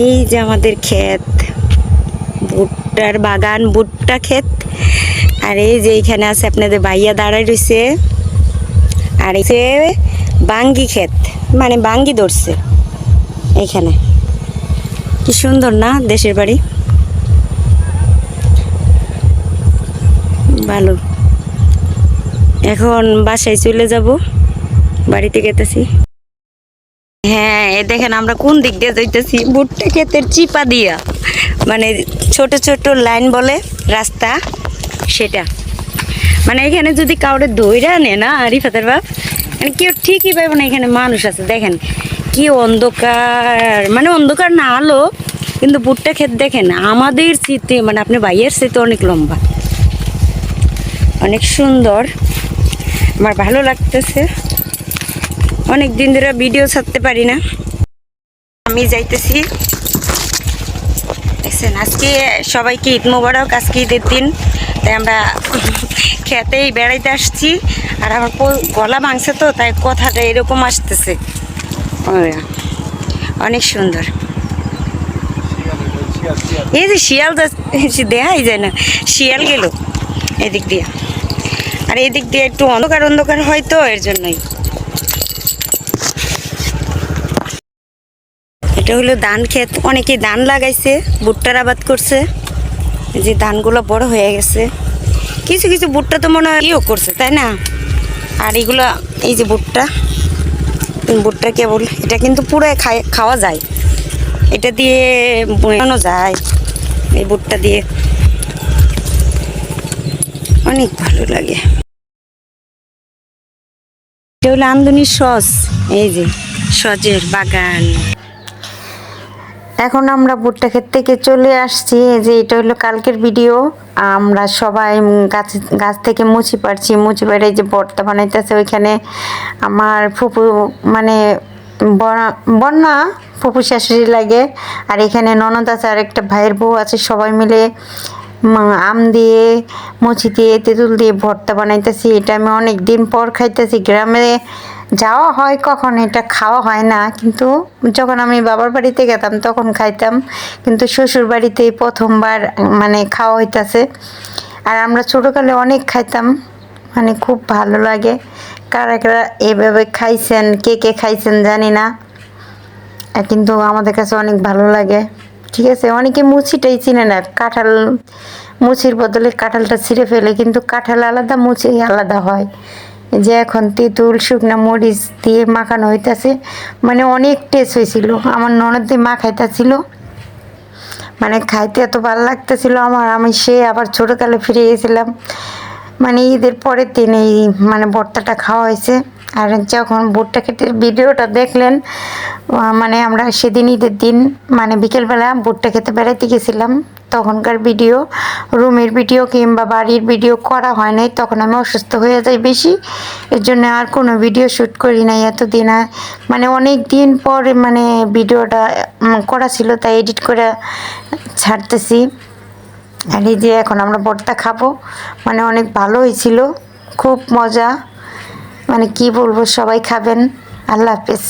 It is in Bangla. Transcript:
এই যে আমাদের ক্ষেত, ভুট্টার বাগান, ভুট্টা ক্ষেত। আর এই যে এইখানে আছে আপনাদের বাইয়া দাঁড়ায় রয়েছে। আর এই যে বাঙ্গি ক্ষেত মানে বাঙ্গি ধরছে এইখানে কি সুন্দর না দেশের বাড়ি? ভালো। এখন বাসায় চলে যাব, বাড়িতে গেতেছি। হ্যাঁ এ দেখেন আমরা কোন দিক দিয়ে যাইতেছি? ভুট্টা ক্ষেতের চিপা দিয়া। মানে ছোট ছোট লাইন বলে রাস্তা সেটা। মানে এখানে যদি কাউরে দইরা আনে না রিফাতের বাপ মানে কেউ ঠিকই পাইব না এখানে মানুষ আছে। দেখেন কি অন্ধকার মানে অন্ধকার না আলো, কিন্তু ভুট্টা ক্ষেত দেখেন, আমাদের স্মৃতি মানে আপনি ভাইয়ের স্মৃতি অনেক লম্বা। অনেক সুন্দর। আমার ভালো লাগতেছে। অনেক দিন ধরে ভিডিও ছাড়তে পারি না। আমি যাইতেছি। দেখছেন, আজকে সবাইকে ঈদ মোবারক, আজকে ঈদের দিন। তাই আমরা খেতেই বেড়াইতে আসছি। আর আমার গলা ভাঙছে তো, তাই কথাটা এরকম আসতেছে। অনেক সুন্দর। এই যে শিয়াল দেখাই যায় না, শিয়াল গেল। এদিক দিয়ে। আর এদিক দিয়ে একটু অন্ধকার অন্ধকার হয় তো, এর জন্যই। এটা হলো ধান ক্ষেত। অনেকে ধান লাগাইছে, ভুট্টার আবাদ করছে। যে ধানগুলো বড় হয়ে গেছে। কিছু কিছু ভুট্টা তো মনে হয় ইও করছে, তাই না? আর এগুলো, এই যে ভুট্টা ভুট্টা কেবল, এটা কিন্তু পুরো খাওয়া যায়। এটা দিয়ে বানানো যায়, এই ভুট্টা দিয়ে। অনেক ভালো লাগে। এটা হলো আমদনি সস, এই যে সজের বাগান। এখন আমরা ভুট্টা ক্ষেত থেকে চলে আসছি। যে এটা হলো কালকের ভিডিও। আমরা সবাই গাছ গাছ থেকে মুচি পারছি। মুচি পাড়ে যে ভর্তা বানাইতেছে ওইখানে। আমার ফুপু মানে বনা- বন্যা ফুপু শাশুড়ি লাগে। আর এখানে ননদ আছে, আর একটা ভাইয়ের বউ আছে, সবাই মিলে আম দিয়ে মুচি দিয়ে, তেঁতুল দিয়ে ভর্তা বানাইতেছি। এটা আমি অনেক দিন পর খাইতেছি। গ্রামে যাওয়া হয় কখন, এটা খাওয়া হয় না, কিন্তু যখন আমি বাবার বাড়িতে গেতাম তখন খাইতাম, কিন্তু শ্বশুর বাড়িতে প্রথমবার মানে খাওয়া হইতাছে। আর আমরা ছোটোকালে অনেক খাইতাম মানে খুব ভালো লাগে। কারা কারা এভাবে খাইছেন, কে কে খাইছেন জানি না কিন্তু আমাদের কাছে অনেক ভালো লাগে। ঠিক আছে, অনেকে মুচিটাই চিনে না, কাঁঠাল মুচির বদলে কাঁঠালটা ছিঁড়ে ফেলে, কিন্তু কাঁঠাল আলাদা মুচি আলাদা হয়। যে এখন তেঁতুল, শুকনো মরিচ দিয়ে মাখানো হইতাছে। মানে অনেক টেস্ট হয়েছিল আমার ননদ দিয়ে মাখাইতেছিল মানে খাইতে এত ভালো লাগতেছিল আমার। আমি সে আবার ছোটোকালে ফিরে গেছিলাম। মানে ঈদের পরের দিন এই মানে ভর্তাটা খাওয়া হয়েছে। আর যখন ভুট্টা ক্ষেতের ভিডিওটা দেখলেন মানে আমরা সেদিন ঈদের দিন মানে বিকেলবেলা ভুট্টা খেতে বেড়াইতে গেছিলাম। তখনকার ভিডিও, রুমের ভিডিও কিংবা বাড়ির ভিডিও করা হয় নাই। তখন আমি অসুস্থ হয়ে যাই বেশি। এর জন্য আর কোনো ভিডিও শ্যুট করি নাই এতদিন। আর মানে অনেক দিন পর মানে ভিডিওটা করা ছিল, তাই এডিট করে ছাড়তেছি। আর এই যে এখন আমরা ভর্তা খাব মানে অনেক ভালো হয়েছিল খুব মজা। মানে কি বলব সবাই খাবেন। আল্লাহ হাফেজ।